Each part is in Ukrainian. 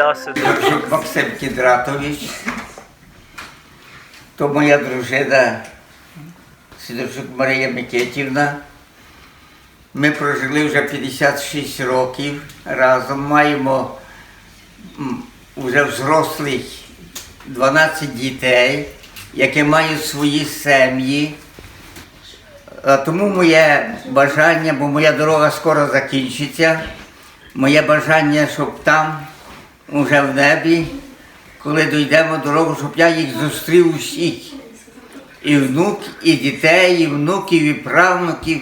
Я Сидорчук. Сидорчук Максим Кідратович. То моя дружина Сидорчук Марія Микитівна. Ми прожили вже 56 років разом. Маємо вже взрослих 12 дітей, які мають свої сім'ї. Тому моє бажання, бо моя дорога скоро закінчиться. Моє бажання, щоб там, уже в небі, коли дійдемо дорогу, щоб я їх зустрів усіх. І внук, і дітей, і внуків, і правнуків,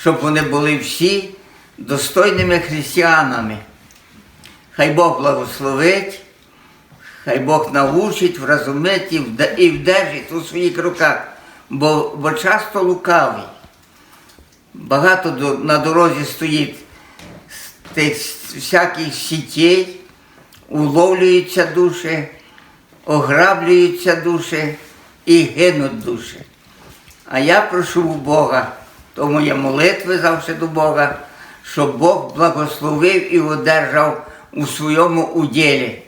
щоб вони були всі достойними християнами. Хай Бог благословить, хай Бог научить, вразумить і вдержить у своїх руках, бо, бо часто лукавий. Багато на дорозі стоїть тих всяких сітей, уловлюються душі, ограблюються душі і гинуть душі. А я прошу у Бога, то моє молитви завжди до Бога, щоб Бог благословив і одержав у своєму уділі.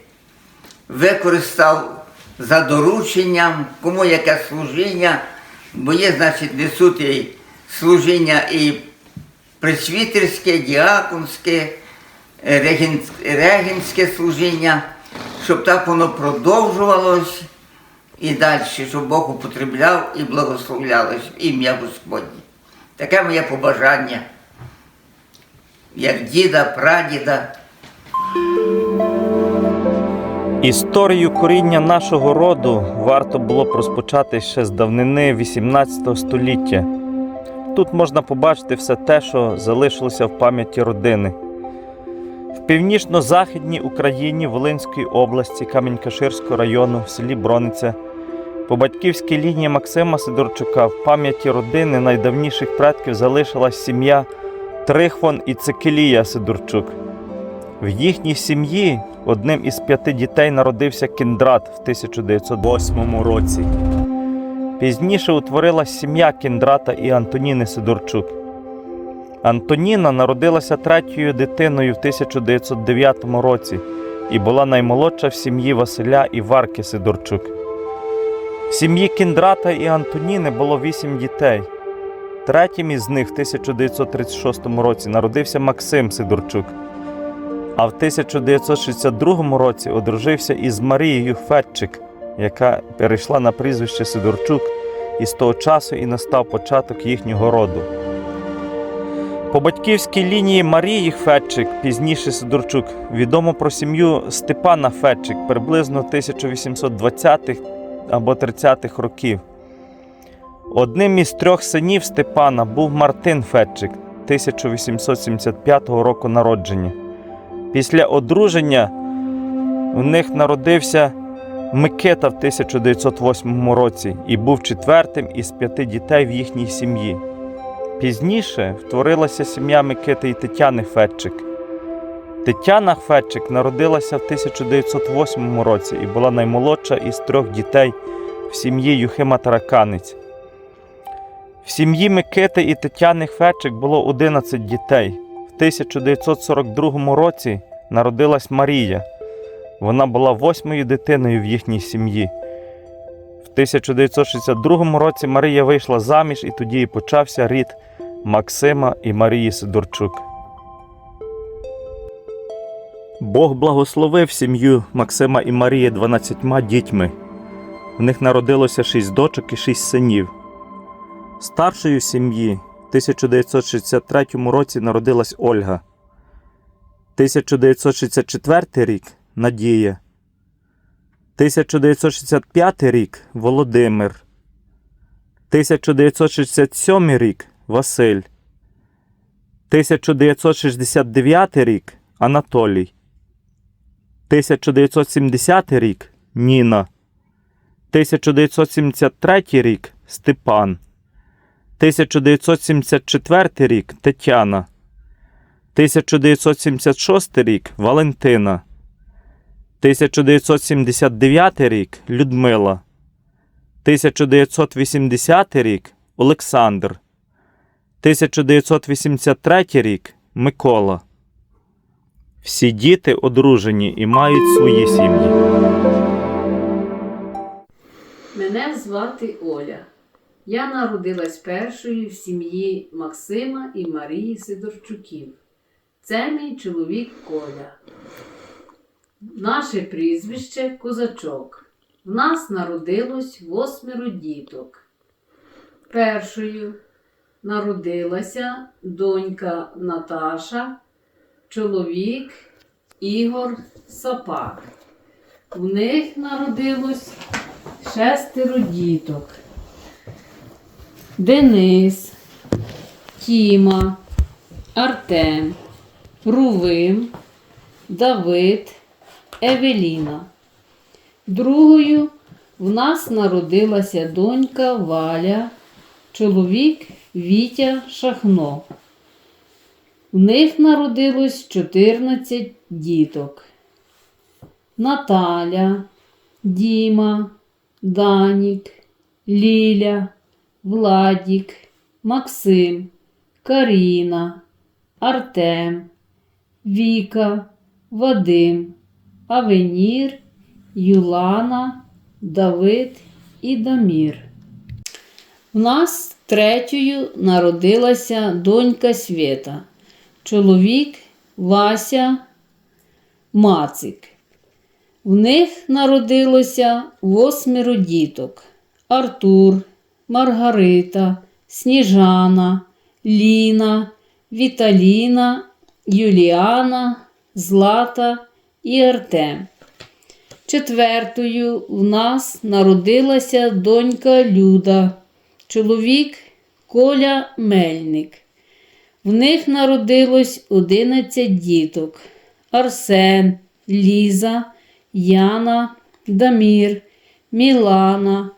Використав за дорученням, кому яке служіння, бо є, значить, несуть і служіння і пресвітерське, діаконське, е, регенське служіння, щоб так воно продовжувалось і далі, щоб Бог употребляв і благословлялось в ім'я Господнє. Таке моє побажання, як діда, прадіда. Історію коріння нашого роду варто було б розпочати ще з давнини 18 століття. Тут можна побачити все те, що залишилося в пам'яті родини. Північно-західній Україні Волинської області Камінь-Каширського району в селі Брониця по батьківській лінії Максима Сидорчука в пам'яті родини найдавніших предків залишилась сім'я Трихвон і Цикелія Сидорчук. В їхній сім'ї одним із п'яти дітей народився Кіндрат в 1908 році. Пізніше утворилась сім'я Кіндрата і Антоніни Сидорчук. Антоніна народилася третьою дитиною в 1909 році і була наймолодша в сім'ї Василя і Варки Сидорчук. В сім'ї Кіндрата і Антоніни було вісім дітей. Третім із них в 1936 році народився Максим Сидорчук. А в 1962 році одружився із Марією Фетчик, яка перейшла на прізвище Сидорчук, і з того часу і настав початок їхнього роду. По батьківській лінії Марії Фетчик, пізніше Сидорчук, відомо про сім'ю Степана Фетчик приблизно 1820-х або 30-х років. Одним із трьох синів Степана був Мартин Фетчик 1875 року народження. Після одруження у них народився Микита в 1908 році і був четвертим із п'яти дітей в їхній сім'ї. Пізніше втворилася сім'я Микити і Тетяни Фетчик. Тетяна Фетчик народилася в 1908 році і була наймолодша із трьох дітей в сім'ї Юхима Тараканець. В сім'ї Микити і Тетяни Фетчик було 11 дітей. В 1942 році народилась Марія. Вона була восьмою дитиною в їхній сім'ї. В 1962 році Марія вийшла заміж і тоді і почався рід Максима і Марії Сидорчук. Бог благословив сім'ю Максима і Марії 12 дітьми. В них народилося шість дочок і шість синів. Старшою сім'ї в 1963 році народилась Ольга. 1964 рік Надія. 1965 рік Володимир. 1967 рік Василь. 1969 рік Анатолій. 1970 рік Ніна. 1973 рік Степан. 1974 рік Тетяна. 1976 рік Валентина. 1979 рік Людмила. 1980 рік Олександр. 1983 рік Микола. Всі діти одружені і мають свої сім'ї. Мене звати Оля. Я народилась першою в сім'ї Максима і Марії Сидорчуків. Це мій чоловік Коля. Наше прізвище Козачок. В нас народилось восьмеро діток. Першою народилася донька Наташа, чоловік Ігор Сапак. В них народилось шестеро діток. Денис, Тіма, Артем, Рувим, Давид, Евеліна. Другою в нас народилася донька Валя, чоловік Вітя Шахно. В них народилось 14 діток. Наталя, Діма, Данік, Ліля, Владік, Максим, Каріна, Артем, Віка, Вадим, Авенір, Юлана, Давид і Дамір. В нас третьою народилася донька Свєта, чоловік Вася Мацик. В них народилося восьмеро діток: Артур, Маргарита, Сніжана, Ліна, Віталіна, Юліана, Злата і Артем. Четвертою в нас народилася донька Люда, чоловік Коля Мельник. В них народилось 11 діток: Арсен, Ліза, Яна, Дамір, Мілана,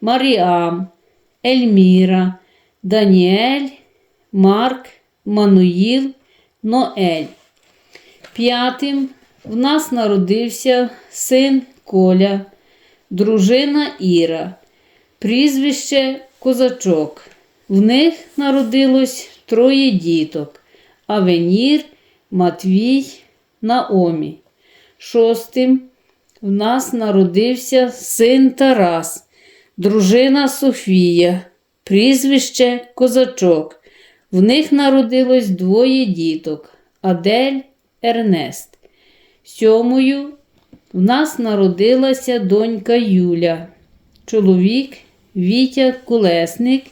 Маріам, Ельміра, Даніель, Марк, Мануїл, Ноель. П'ятим в нас народився син Коля, дружина Іра, прізвище Козачок. В них народилось троє діток: Авенір, Матвій, Наомі. Шостим в нас народився син Тарас, дружина Софія, прізвище Козачок. В них народилось двоє діток Адель, Ернест. Сьомою в нас народилася донька Юля, чоловік Вітя Колесник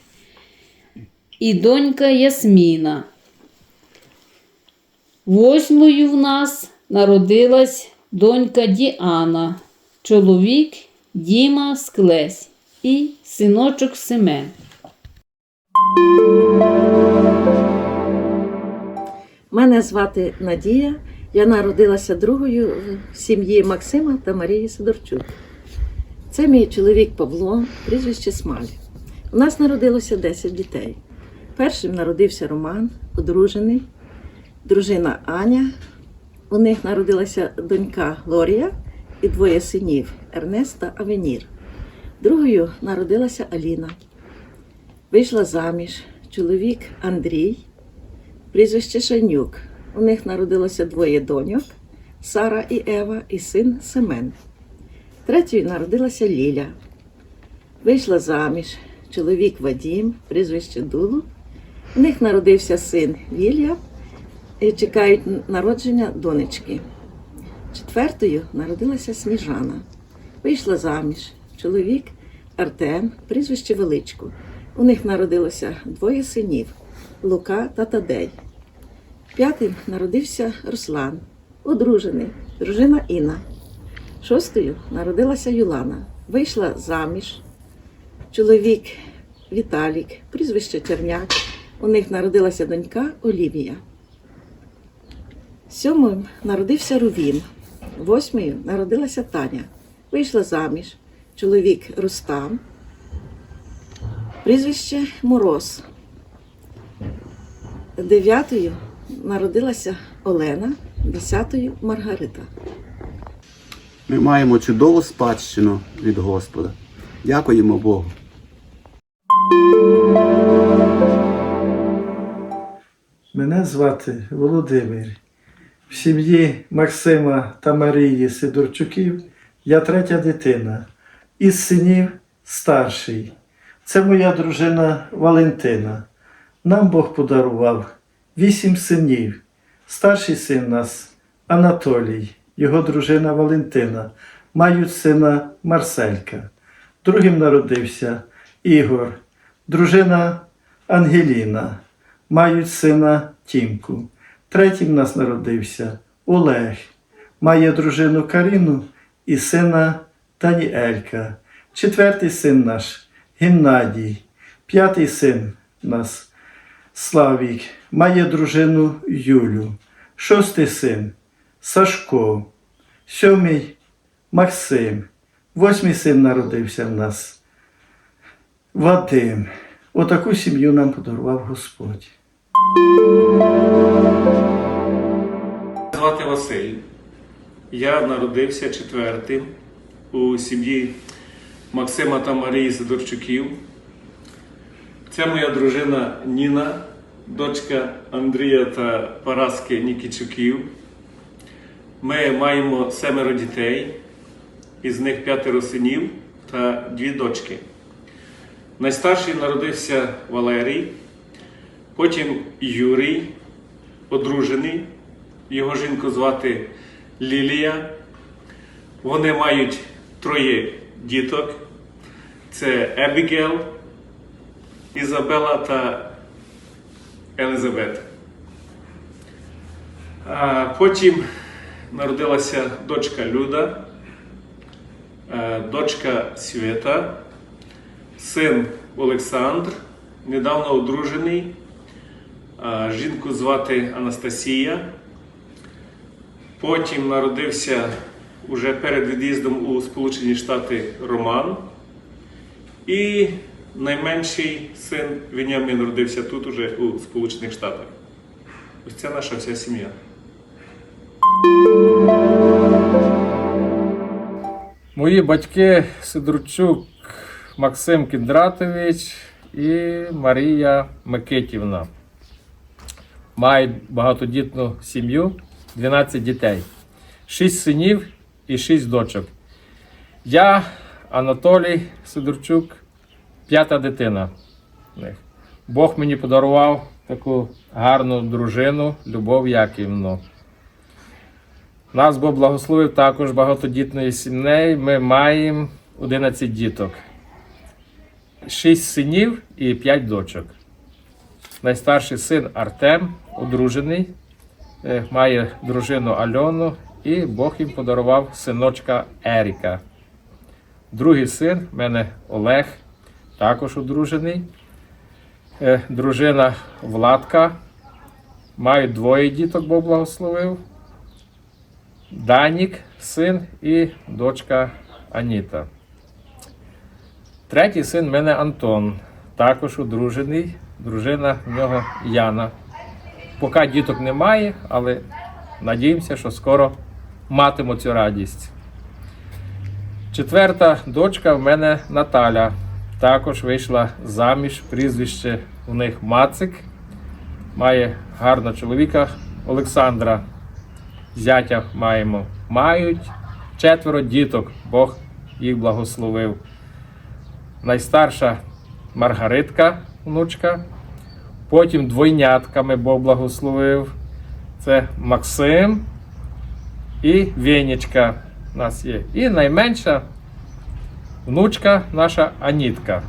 і донька Ясміна. Восьмою в нас народилась донька Діана, чоловік Діма Склесь і синочок Семен. Мене звати Надія. Я народилася другою в сім'ї Максима та Марії Сидорчук. Це мій чоловік Павло, прізвище Смаль. У нас народилося 10 дітей. Першим народився Роман, одружений, дружина Аня. У них народилася донька Лорія і двоє синів Ернест та Авенір. Другою народилася Аліна. Вийшла заміж. Чоловік Андрій, прізвище Шанюк. У них народилося двоє доньок Сара і Ева, і син Семен. Третьою народилася Ліля. Вийшла заміж. Чоловік Вадім, прізвище Дулу. У них народився син Вілья і чекають народження донечки. Четвертою народилася Сніжана. Вийшла заміж. Чоловік Артем, прізвище Величко. У них народилося двоє синів Лука та Тадей. П'ятим народився Руслан, одружений, дружина Інна. Шостою народилася Юлана. Вийшла заміж. Чоловік Віталік, прізвище Черняк. У них народилася донька Олівія. Сьомим народився Рувім. Восьмою народилася Таня. Вийшла заміж. Чоловік Рустам. Прізвище Мороз. Дев'ятою народилася Олена, десятою Маргарита. Ми маємо чудову спадщину від Господа. Дякуємо Богу. Мене звати Володимир. В сім'ї Максима та Марії Сидорчуків я третя дитина. Із синів старший. Це моя дружина Валентина. Нам Бог подарував вісім синів. Старший син нас Анатолій, його дружина Валентина, мають сина Марселька. Другим народився Ігор, дружина Ангеліна, мають сина Тімку. Третім нас народився Олег, має дружину Каріну і сина Таніелька. Четвертий син наш Геннадій. П'ятий син нас Славік, має дружину Юлю. Шостий син Сашко. Сьомий Максим. Восьмий син народився в нас. Вадим. Отаку сім'ю нам подарував Господь. Звати Василь. Я народився четвертим у сім'ї Максима та Марії Сидорчуків. Це моя дружина Ніна, дочка Андрія та Параски Нікічуків. Ми маємо семеро дітей, із них п'ятеро синів та дві дочки. Найстарший народився Валерій, потім Юрій, одружений. Його жінку звати Лілія. Вони мають троє діток. Це Ебігел, Ізабела та Елизабет. Потім народилася дочка Люда, дочка Свята, син Олександр, недавно одружений. Жінку звати Анастасія. Потім народився уже перед від'їздом у Сполучені Штати Роман. І найменший син Веніамін народився тут, уже у Сполучених Штатах. Ось це наша вся сім'я. Мої батьки Сидорчук Максим Кіндратович і Марія Микитівна. Мають багатодітну сім'ю, 12 дітей, 6 синів і 6 дочок. Я, Анатолій Сидорчук, п'ята дитина. Бог мені подарував таку гарну дружину, Любов Яківну. Нас Бог благословив також багатодітною сім'єю. Ми маємо 11 діток, 6 синів і 5 дочок. Найстарший син Артем, одружений, е, має дружину Альону, і Бог їм подарував синочка Еріка. Другий син в мене Олег, також одружений. Е, Дружина Владка. Мають двоє діток, Бог благословив. Данік, син і дочка Аніта. Третій син в мене Антон, також одружений. Дружина в нього Яна. Поки діток немає, але надіємося, що скоро матиму цю радість. Четверта дочка в мене Наталя. Також вийшла заміж. Прізвище у них Мацик. Має гарного чоловіка Олександра зятя маємо. Мають четверо діток, Бог їх благословив. Найстарша Маргаритка, внучка. Потім двойнятками Бог благословив. Це Максим і Венічка у нас є. І найменша внучка наша Анітка.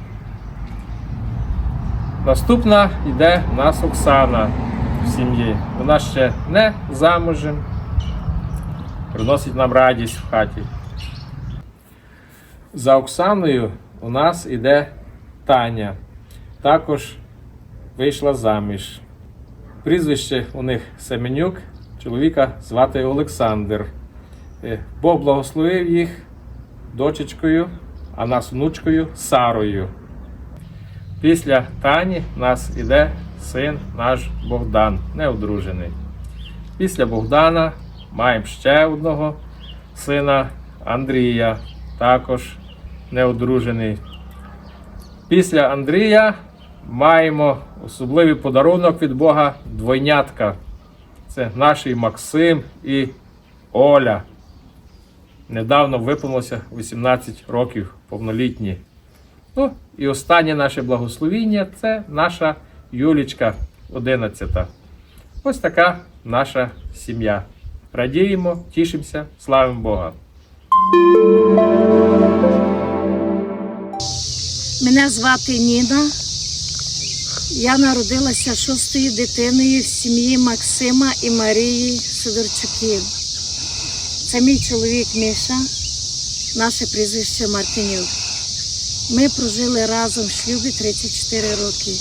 Наступна йде у нас Оксана в сім'ї. Вона ще не замужем. Приносить нам радість в хаті. За Оксаною у нас іде Таня. Також вийшла заміж. Прізвище у них Семенюк, чоловіка звати Олександр. Е, Бог благословив їх дочечкою, а нас внучкою Сарою. Після Тані нас іде син наш Богдан, неодружений. Після Богдана маємо ще одного сина Андрія, також неодружений. Після Андрія маємо особливий подарунок від Бога двойнятка. це наш Максим і Оля. Недавно виповнилося 18 років повнолітні. Ну, і останнє наше благословіння це наша Юлічка 11. Ось така наша сім'я. Радіємо, тішимося, славимо Бога. Мене звати Ніна. Я народилася шостою дитиною в сім'ї Максима і Марії Сидорчуків. Це мій чоловік Міша, наше прізвище Мартинюк. Ми прожили разом в шлюбі 34 роки.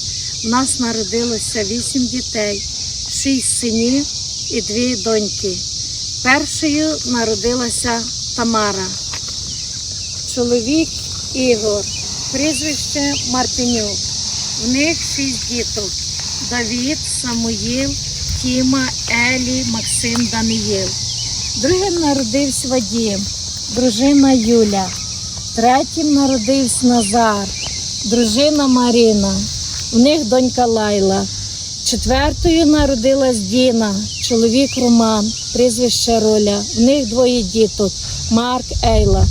У нас народилося 8 дітей, 6 синів і 2 доньки. Першою народилася Тамара. Чоловік Ігор, прізвище Мартинюк. В них шість діток: Давід, Самуїл, Тіма, Елі, Максим, Даниїл. Другим народився Вадім, дружина Юля. Третім народився Назар, дружина Маріна. В них донька Лайла. Четвертою народилась Діна, чоловік Роман, прізвище Роля. В них двоє діток Марк Ейла.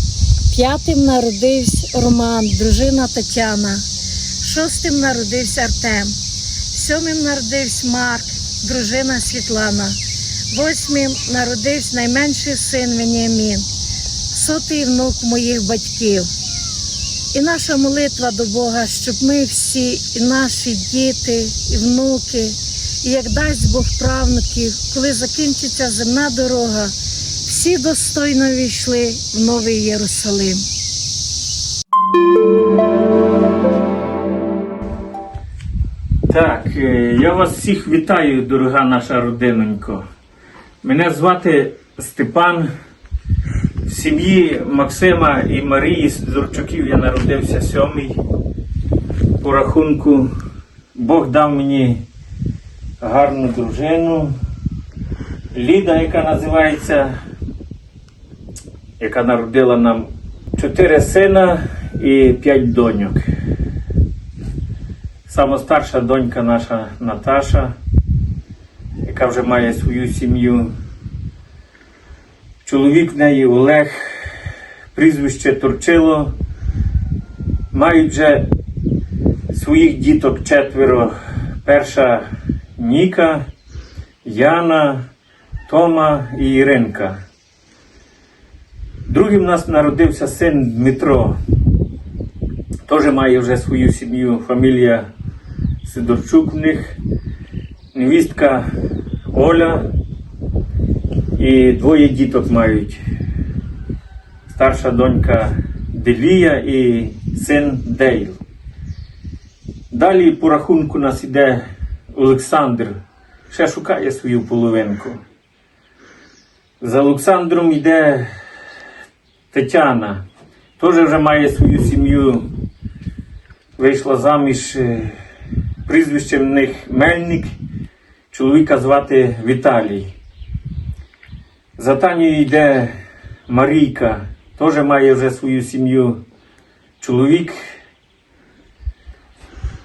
П'ятим народився Роман, дружина Тетяна. Шостим народився Артем. Сьомим народився Марк, дружина Світлана. Восьмим народився найменший син Веніамін, сотий внук моїх батьків. І наша молитва до Бога, щоб ми всі, і наші діти, і внуки, і як дасть Бог правнуків, коли закінчиться земна дорога, всі достойно війшли в Новий Єрусалим. Так, е, я вас всіх вітаю, дорога наша родинонько. Мене звати Степан. Сім'ї Максима і Марії Сидорчуків я народився сьомий. По рахунку Бог дав мені гарну дружину. Ліда, яка називається, яка народила нам чотири сина і п'ять доньок. Сама старша донька наша Наташа, яка вже має свою сім'ю. Чоловік в неї Олег, прізвище Турчило. Мають вже своїх діток четверо. Перша Ніка, Яна, Тома і Іринка. Другим у нас народився син Дмитро. Теж має вже свою сім'ю, фамілія Сидорчук в них, невістка Оля і двоє діток мають. Старша донька Делія і син Дейл. Далі по рахунку нас іде Олександр, ще шукає свою половинку. За Олександром йде Тетяна, теж вже має свою сім'ю вийшла заміж е, прізвищем в них Мельник, чоловіка звати Віталій. За Танією йде Марійка, теж має вже свою сім'ю. Чоловік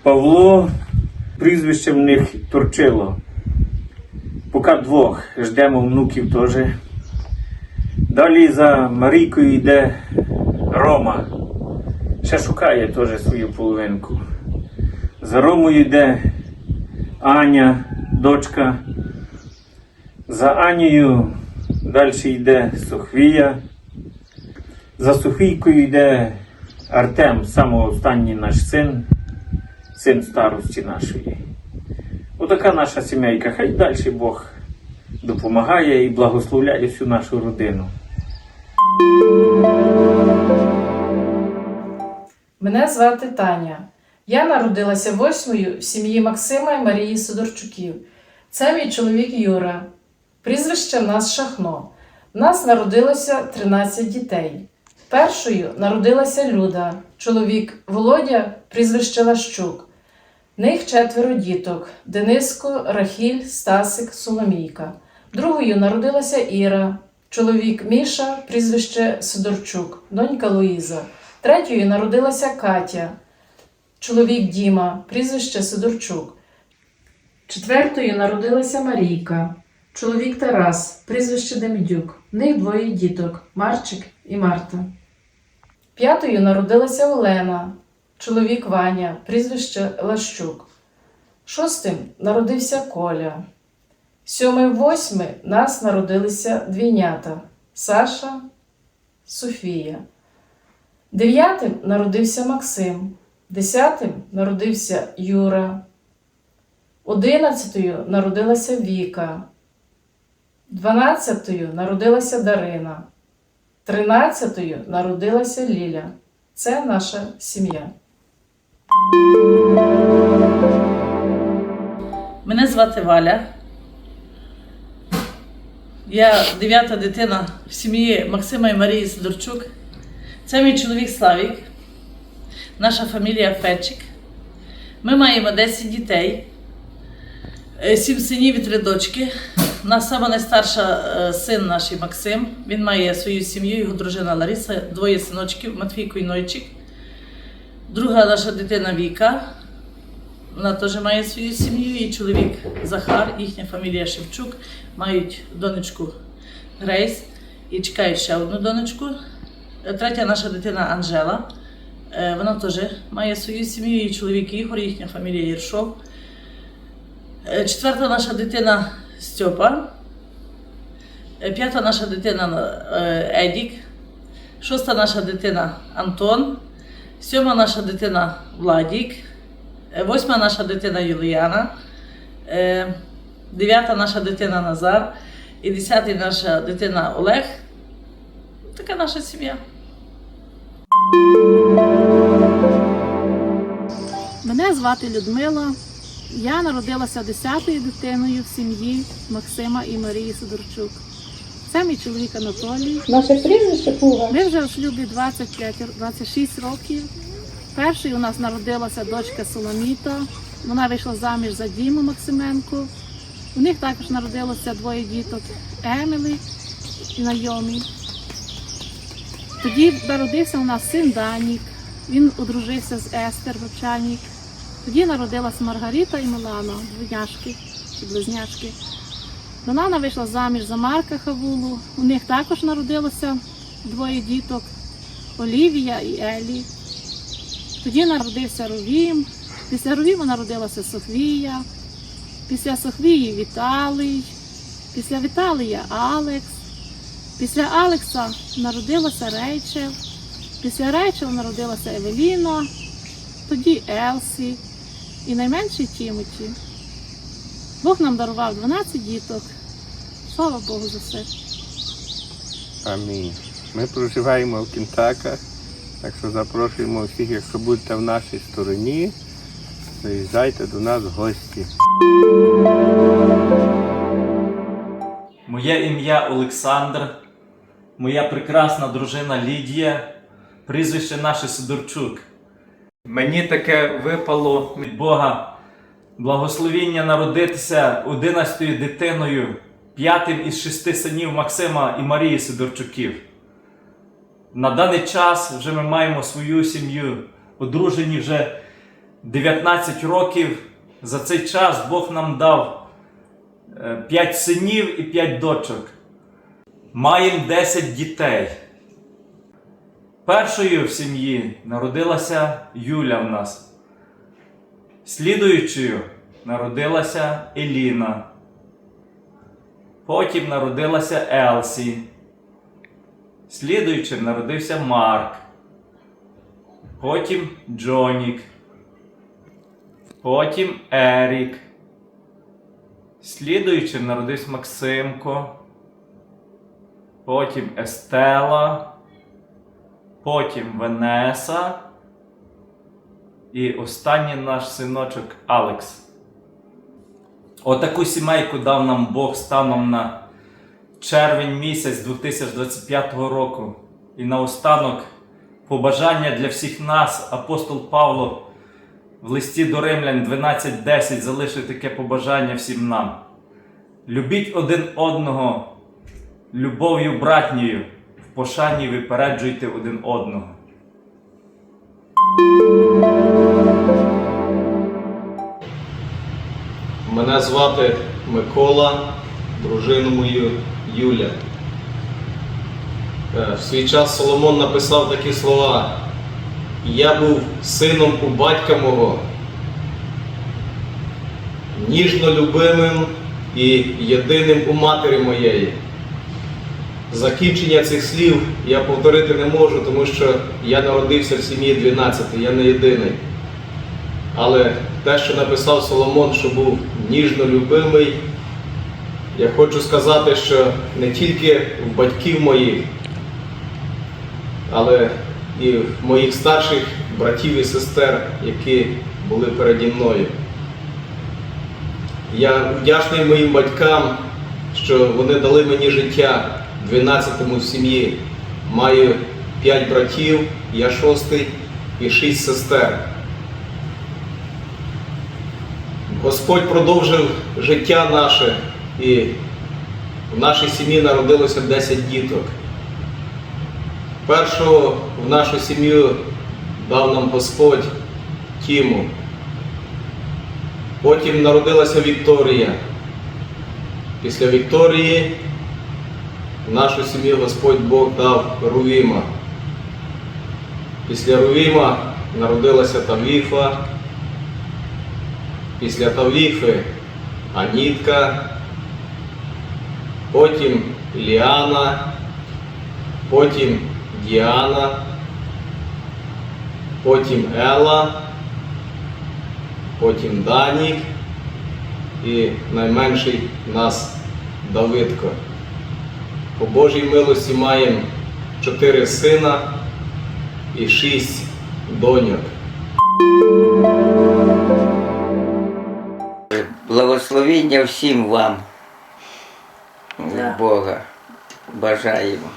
Павло, прізвищем в них Турчило. Поки двох, ждемо внуків теж. Далі за Марійкою йде Рома ще шукає теж свою половинку. За Ромою йде Аня, дочка. За Анією далі йде Софія. За Софійкою йде Артем, самий останній наш син, син старості нашої. Отака наша сімейка. Хай далі Бог допомагає і благословляє всю нашу родину. Мене звати Таня. Я народилася восьмою в сім'ї Максима і Марії Сидорчуків. Це мій чоловік Юра. Прізвище в нас Шахно. В нас народилося 13 дітей. Першою народилася Люда, чоловік Володя, прізвище Лащук. В них четверо діток: Дениско, Рахіль, Стасик, Соломійка. Другою народилася Іра, чоловік Міша, прізвище Сидорчук, донька Луїза. Третьою народилася Катя, чоловік Діма, прізвище Сидорчук. Четвертою народилася Марійка, чоловік Тарас, прізвище Демідюк. В них двоє діток Марчик і Марта. П'ятою народилася Олена, чоловік Ваня, прізвище Лащук. Шостим народився Коля. Сьомий, восьмий нас народилися двійнята Саша, Софія. Дев'ятим народився Максим. Десятим народився Юра. Одинадцятою народилася Віка. Дванадцятою народилася Дарина. Тринадцятою народилася Ліля. Це наша сім'я. Мене звати Валя. Я дев'ята дитина в сім'ї Максима і Марії Сидорчук. Це мій чоловік Славік, наша фамілія Фечик. Ми маємо 10 дітей, 7 синів і 3 дочки. У нас сама найстарша е, син наш Максим. Він має свою сім'ю, його дружина Лариса, двоє синочків, Матвійко і Нойчик. Друга наша дитина Віка, вона теж має свою сім'ю, і чоловік Захар, їхня фамілія Шевчук, мають донечку Грейс і чекають ще одну донечку. Е, Третя наша дитина Анжела. Е, Вона теж має свою сім'ю, і чоловік Ігор, їхня фамілія Єршов. Четверта наша дитина Стьопа. Е, П'ята наша дитина е, Едік. Шоста наша дитина Антон. Сьома наша дитина Владік. Е, Восьма наша дитина Юліана, е, дев'ята наша дитина Назар і десятий наша дитина Олег. Така наша сім'я. Мене звати Людмила. Я народилася десятою дитиною в сім'ї Максима і Марії Сидорчук. Це мій чоловік Анатолій. Наше прізвище Пуга. Ми вже в шлюбі 25-26 років. Першою у нас народилася дочка Соломіта. Вона вийшла заміж за Діму Максименко. У них також народилося двоє діток Емілі і Найомі. Тоді народився у нас син Данік. Він одружився з Естер Вовчанік. Тоді народилась Маргарита і Милана, двойняшки чи близнячки. Донана вийшла заміж за Марка Хавулу. У них також народилося двоє діток Олівія і Елі. Тоді народився Ровім. Після Ровіма народилася Софія. Після Софії Віталій. Після Віталія Алекс. Після Алекса народилася Рейчел. Після Рейчел народилася Евеліна, тоді Елсі і найменший Тімоті. Бог нам дарував 12 діток. Слава Богу за все. Амінь. Ми проживаємо в Кінтаках, так що запрошуємо всіх, якщо будете в нашій стороні, заїжджайте до нас в гості. Моє ім'я Олександр, моя прекрасна дружина Лідія, прізвище наше Сидорчук. Мені таке випало від Бога благословіння народитися одинадцятою дитиною, п'ятим із шести синів Максима і Марії Сидорчуків. На даний час вже ми маємо свою сім'ю, одружені вже 19 років. За цей час Бог нам дав Е, П'ять синів і п'ять дочок. Маємо 10 дітей. Першою в сім'ї народилася Юля в нас. Слідуючою народилася Еліна. Потім народилася Елсі. Слідуючим народився Марк. Потім Джонік. Потім Ерік. Слідуючим народився Максимко, потім Естела, потім Венеса і останній наш синочок Алекс. Отаку сімейку дав нам Бог станом на червень місяць 2025 року. І наостанок побажання для всіх нас, апостол Павло в листі до Римлян 12.10 залишив таке побажання всім нам. Любіть один одного любов'ю братньою, пошані випереджуйте один одного. Мене звати Микола, дружину мою Юля. Е, В свій час Соломон написав такі слова. Я був сином у батька мого, ніжно любимим і єдиним у матері моєї. Закінчення цих слів я повторити не можу, тому що я народився в сім'ї 12, я не єдиний. Але те, що написав Соломон, що був ніжно любимий, я хочу сказати, що не тільки в батьків моїх, але і в моїх старших братів і сестер, які були переді мною. Я вдячний моїм батькам, що вони дали мені життя 12-му в сім'ї. Маю 5 братів, я шостий і 6 сестер. Господь продовжив життя наше, і в нашій сім'ї народилося 10 діток. Першого в нашу сім'ю дав нам Господь Тіму. Потім народилася Вікторія. Після Вікторії нашу сім'ю Господь Бог дав Рувіма. Після Рувіма народилася Тавіфа. Після Тавіфи Анітка, потім Ліана, потім Діана, потім Ела, потім Данік і найменший нас Давидко. По Божій милості маємо чотири сина і шість доньок. Благословіння всім вам від Бога бажаємо.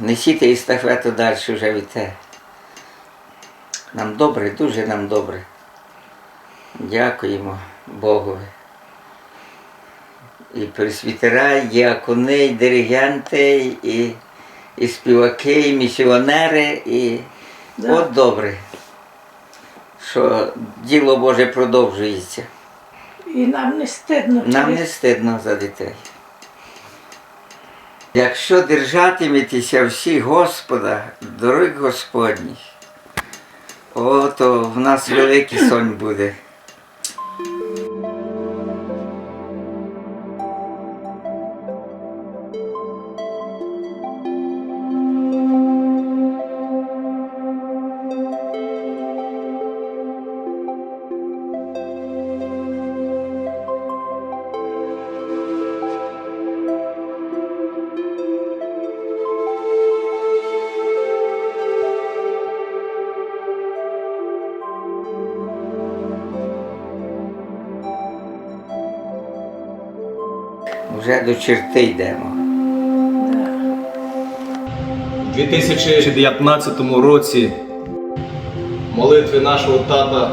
Несіть естафету далі вже від те. Нам добре, дуже нам добре. Дякуємо Богу. І пресвітера, і діакони, і диригенти, і, і співаки, і місіонери, і Да. от добре, що діло Боже продовжується. І нам не стидно. Нам не стидно за дітей. Якщо держатиметеся всі Господа, дорог Господніх, о, то в нас великий сон буде. Вже до черти йдемо. У 2019 році молитви нашого тата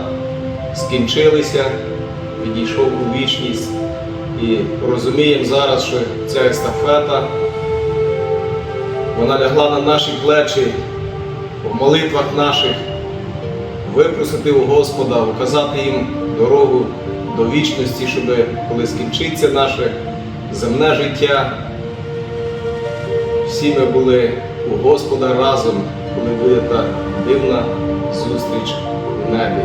скінчилися, відійшов у вічність. І розуміємо зараз, що ця естафета вона лягла на наші плечі в молитвах наших, випросити у Господа, указати їм дорогу до вічності, щоб коли скінчиться наше земне життя, всі ми були у Господа разом, коли буде та дивна зустріч в небі.